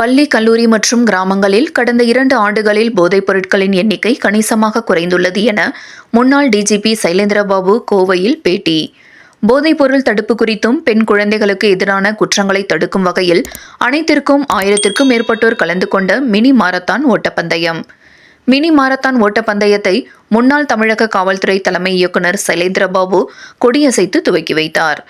பள்ளி கல்லூரி மற்றும் கிராமங்களில் கடந்த இரண்டு ஆண்டுகளில் போதைப் பொருட்களின் எண்ணிக்கை கணிசமாக குறைந்துள்ளது என முன்னாள் டிஜிபி சைலேந்திரபாபு கோவையில் பேட்டி. போதைப்பொருள் தடுப்பு குறித்தும் பெண் குழந்தைகளுக்கு எதிரான குற்றங்களை தடுக்கும் வகையில் அனைத்திற்கும் ஆயிரத்திற்கும் மேற்பட்டோர் கலந்து கொண்ட மினி மாரத்தான் ஓட்டப்பந்தயம். மினி மாரத்தான் ஓட்டப்பந்தயத்தை முன்னாள் தமிழக காவல்துறை தலைமை இயக்குநர் சைலேந்திரபாபு கொடியசைத்து துவக்கி வைத்தார்.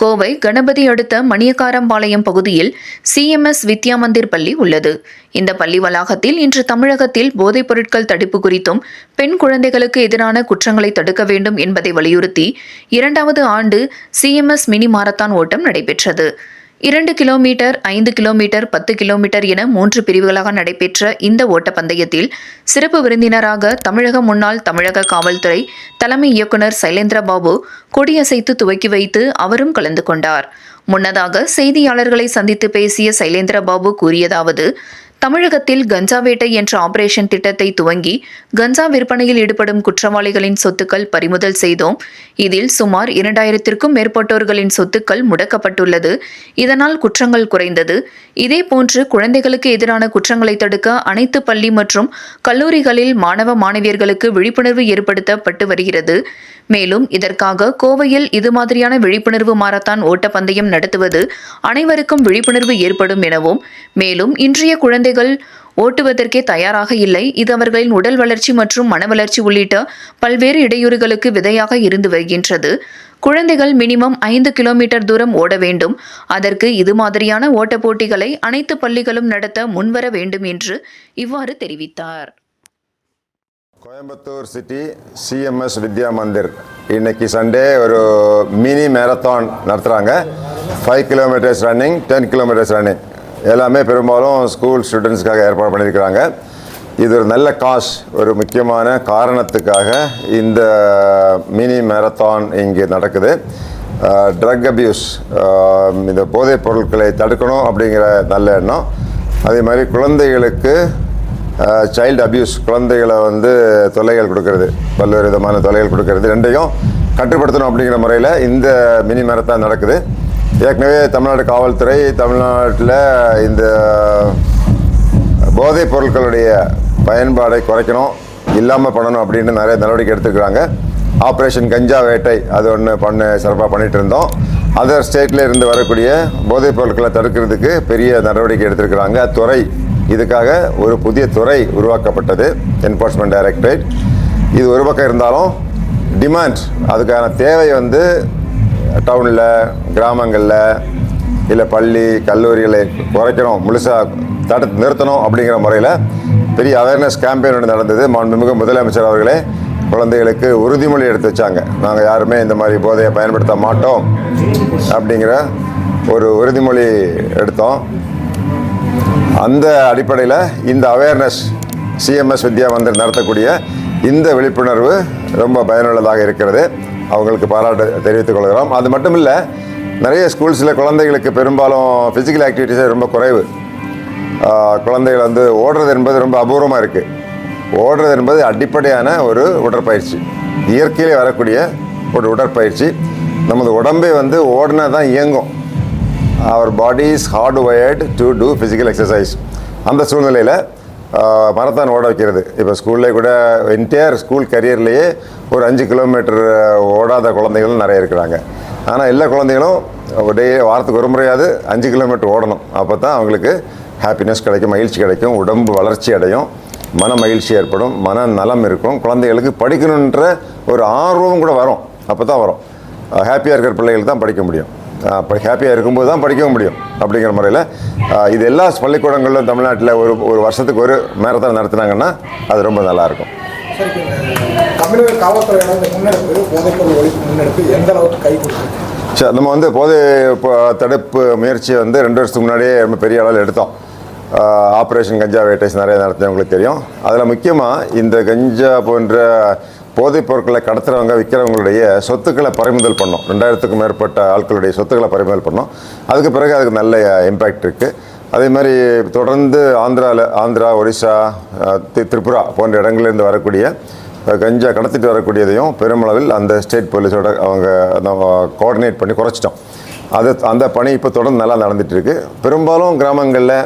கோவை கணபதி அடுத்த மணியக்காரம்பாளையம் பகுதியில் சிஎம்எஸ் வித்யா மந்திர் பள்ளி உள்ளது. இந்த பள்ளி வளாகத்தில் இன்று தமிழகத்தில் போதைப் பொருட்கள் தடுப்பு குறித்தும் பெண் குழந்தைகளுக்கு எதிரான குற்றங்களை தடுக்க வேண்டும் என்பதை வலியுறுத்தி இரண்டாவது ஆண்டு சிஎம்எஸ் மினி மாரத்தான் ஓட்டம் நடைபெற்றது. இரண்டு கிலோமீட்டர் ஐந்து கிலோமீட்டர் பத்து கிலோமீட்டர் என மூன்று பிரிவுகளாக நடைபெற்ற இந்த ஓட்டப்பந்தயத்தில் சிறப்பு விருந்தினராக தமிழக முன்னாள் தமிழக காவல்துறை தலைமை இயக்குநர் சைலேந்திரபாபு கொடியசைத்து துவக்கி வைத்து அவரும் கலந்து கொண்டார். முன்னதாக செய்தியாளர்களை சந்தித்து பேசிய சைலேந்திரபாபு கூறியதாவது தமிழகத்தில் கஞ்சா வேட்டை என்ற ஆபரேஷன் திட்டத்தை துவங்கி கஞ்சா விற்பனையில் ஈடுபடும் குற்றவாளிகளின் சொத்துக்கள் பறிமுதல் செய்தோம். இதில் சுமார் இரண்டாயிரத்திற்கும் மேற்பட்டோர்களின் சொத்துக்கள் முடக்கப்பட்டுள்ளது. இதனால் குற்றங்கள் குறைந்தது. இதேபோன்று குழந்தைகளுக்கு எதிரான குற்றங்களை தடுக்க அனைத்து பள்ளி மற்றும் கல்லூரிகளில் மாணவ மாணவியர்களுக்கு விழிப்புணர்வு ஏற்படுத்தப்பட்டு வருகிறது. மேலும் இதற்காக கோவையில் இது மாதிரியான விழிப்புணர்வு மாரத்தான் ஓட்டப்பந்தயம் நடத்துவது அனைவருக்கும் விழிப்புணர்வு ஏற்படும் எனவும் மேலும் இன்றைய குழந்தை குழந்தைகள் ஓட்டுவதற்கே தயாராக இல்லை. இது அவர்களின் உடல் வளர்ச்சி மற்றும் மன வளர்ச்சி உள்ளிட்ட பல்வேறு இடையூறுகளுக்கு விதையாக இருந்து வருகின்றது. குழந்தைகள் மினிமம் ஐந்து கிலோமீட்டர் தூரம் ஓட வேண்டும். அதற்கு இது மாதிரியான ஓட்டப் போட்டிகளை அனைத்து பள்ளிகளும் நடத்த முன்வர வேண்டும் என்று இவ்வாறு தெரிவித்தார். Coimbatore city CMS Vidya Mandir. இன்னைக்கு சண்டே ஒரு மினி மேரத்தான் நடத்துகிறாங்க five kilometres running ten kilometres running எல்லாமே பெரும்பாலும் ஸ்கூல் ஸ்டூடெண்ட்ஸ்க்காக ஏற்பாடு பண்ணியிருக்கிறாங்க. இது ஒரு நல்ல காஸ் ஒரு முக்கியமான காரணத்துக்காக இந்த மினி மேரத்தான் இங்கே நடக்குது. ட்ரக் அபியூஸ் இந்த போதைப் பொருட்களை தடுக்கணும் அப்படிங்கிற நல்ல எண்ணம். அதே மாதிரி குழந்தைகளுக்கு சைல்டு அபியூஸ் குழந்தைகளை வந்து தொல்லைகள் கொடுக்கறது. பல்வேறு விதமான தொல்லைகள் கொடுக்கறது. ரெண்டையும் கட்டுப்படுத்தணும் அப்படிங்கிற முறையில் இந்த மினி மேரத்தான் நடக்குது. ஏற்கனவே தமிழ்நாடு காவல்துறை தமிழ்நாட்டில் இந்த போதைப் பொருட்களுடைய பயன்பாடை குறைக்கணும் இல்லாமல் பண்ணணும் அப்படின்னு நிறைய நடவடிக்கை எடுத்துக்கிறாங்க ஆப்ரேஷன் கஞ்சா வேட்டை அது ஒன்று பண்ண சிறப்பாக பண்ணிகிட்டு இருந்தோம். அதர் ஸ்டேட்டில் இருந்து வரக்கூடிய போதைப் பொருட்களை தடுக்கிறதுக்கு பெரிய நடவடிக்கை எடுத்திருக்கிறாங்க. துறை இதுக்காக ஒரு புதிய துறை உருவாக்கப்பட்டது என்ஃபோர்ஸ்மெண்ட் டைரக்டரேட் இது ஒரு பக்கம் இருந்தாலும் டிமாண்ட் அதுக்கான தேவை வந்து டவுனில் கிராமங்களில் இல்லை பள்ளி கல்லூரிகளை குறைக்கணும் முழுசாக தடுத்து நிறுத்தணும் அப்படிங்கிற முறையில் பெரிய அவேர்னஸ் கேம்பெயின் ஒன்று நடந்தது. மாண்புமிகு முதலமைச்சர் அவர்களே குழந்தைகளுக்கு உறுதிமொழி எடுத்து வச்சாங்க. நாங்கள் யாருமே இந்த மாதிரி போதையை பயன்படுத்த மாட்டோம் அப்படிங்கிற ஒரு உறுதிமொழி எடுத்தோம். அந்த அடிப்படையில் இந்த அவேர்னஸ் சிஎம்எஸ் வித்யா மந்திர் நடத்தக்கூடிய இந்த விழிப்புணர்வு ரொம்ப பயனுள்ளதாக இருக்கிறது. அவங்களுக்கு பாராட்டு தெரிவித்துக் கொள்கிறோம். அது மட்டும் இல்லை நிறைய ஸ்கூல்ஸில் குழந்தைகளுக்கு பெரும்பாலும் ஃபிசிக்கல் ஆக்டிவிட்டிஸே ரொம்ப குறைவு. குழந்தைகள் வந்து ஓடுறது என்பது ரொம்ப அபூர்வமாக இருக்குது ஓடுறது என்பது அடிப்படையான ஒரு உடற்பயிற்சி. இயற்கையிலே வரக்கூடிய ஒரு உடற்பயிற்சி. நமது உடம்பே வந்து ஓடினா தான் இயங்கும். அவர் body is hard wired to do physical exercise அந்த சூழ்நிலையில் மரத்தான் ஓட வைக்கிறது. இப்போ ஸ்கூல்லே கூட என்டையர் ஸ்கூல் கரியர்லேயே ஒரு அஞ்சு கிலோமீட்டர் ஓடாத குழந்தைகளும் நிறைய இருக்கிறாங்க. ஆனால் எல்லா குழந்தைகளும் டே வாரத்துக்கு ஒரு முறையாவது அஞ்சு கிலோமீட்டர் ஓடணும். அப்போ தான் அவங்களுக்கு ஹாப்பினஸ் கிடைக்கும் மகிழ்ச்சி கிடைக்கும் உடம்பு வளர்ச்சி அடையும் மன மகிழ்ச்சி ஏற்படும் மன நலம் இருக்கும். குழந்தைகளுக்கு படிக்கணுன்ற ஒரு ஆர்வம் கூட வரும். அப்போ தான் வரும். ஹாப்பியாக இருக்கிற பிள்ளைகள் தான் படிக்க முடியும். அப்போ ஹாப்பியாக இருக்கும்போது தான் படிக்கவும் முடியும் அப்படிங்கிற முறையில். இது எல்லா பள்ளிக்கூடங்களிலும் தமிழ்நாட்டில் ஒரு ஒரு வருஷத்துக்கு ஒரு மேரத்தான் நடத்துனாங்கன்னா அது ரொம்ப நல்லாயிருக்கும். தமிழக காவல்துறையோட இந்த முன்னெடுப்பு போதைப்பொருள் ஒழிப்பு முன்னெடுப்பு எந்த அளவுக்கு கை கொடுத்துருக்கு? சரி நம்ம வந்து போதை தடுப்பு முயற்சியை வந்து ரெண்டு வருஷத்துக்கு முன்னாடியே ரொம்ப பெரிய அளவில் எடுத்தோம். ஆப்ரேஷன் கஞ்சா வேட்டைஸ் நிறைய நடத்தி உங்களுக்கு தெரியும். அதில் முக்கியமாக இந்த கஞ்சா போன்ற போதைப் பொருட்களை கடத்துறவங்க விற்கிறவங்களுடைய சொத்துக்களை பறிமுதல் பண்ணோம். ரெண்டாயிரத்துக்கும் மேற்பட்ட ஆட்களுடைய சொத்துக்களை பறிமுதல் பண்ணோம். அதுக்கு பிறகு அதுக்கு நல்ல இம்பேக்ட் இருக்குது அதே மாதிரி தொடர்ந்து ஆந்திராவில் ஆந்திரா ஒரிசா தி- திரிபுரா போன்ற இடங்கள்லேருந்து வரக்கூடிய கஞ்சா கடத்திட்டு வரக்கூடியதையும் பெருமளவில் அந்த ஸ்டேட் போலீஸோட அவங்க கோஆர்டினேட் பண்ணி குறைச்சிட்டோம். அது அந்த பணி இப்போ தொடர்ந்து நல்லா நடந்துட்டு இருக்கு பெரும்பாலும் கிராமங்களில்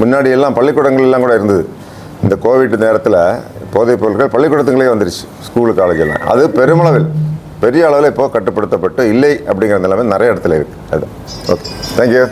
முன்னாடியெல்லாம் பள்ளிக்கூடங்கள்லாம் கூட இருந்தது. இந்த கோவிட் நேரத்தில் போதைப் பொருட்கள் பள்ளிக்கூடத்துங்களே வந்துருச்சு ஸ்கூலு காலேஜெல்லாம் அது பெருமளவில் பெரிய அளவில் இப்போ கட்டுப்படுத்தப்பட்டு இல்லை அப்படிங்கிற நிலைமை நிறைய இடத்துல இருக்குது அது ஓகே தேங்க்யூ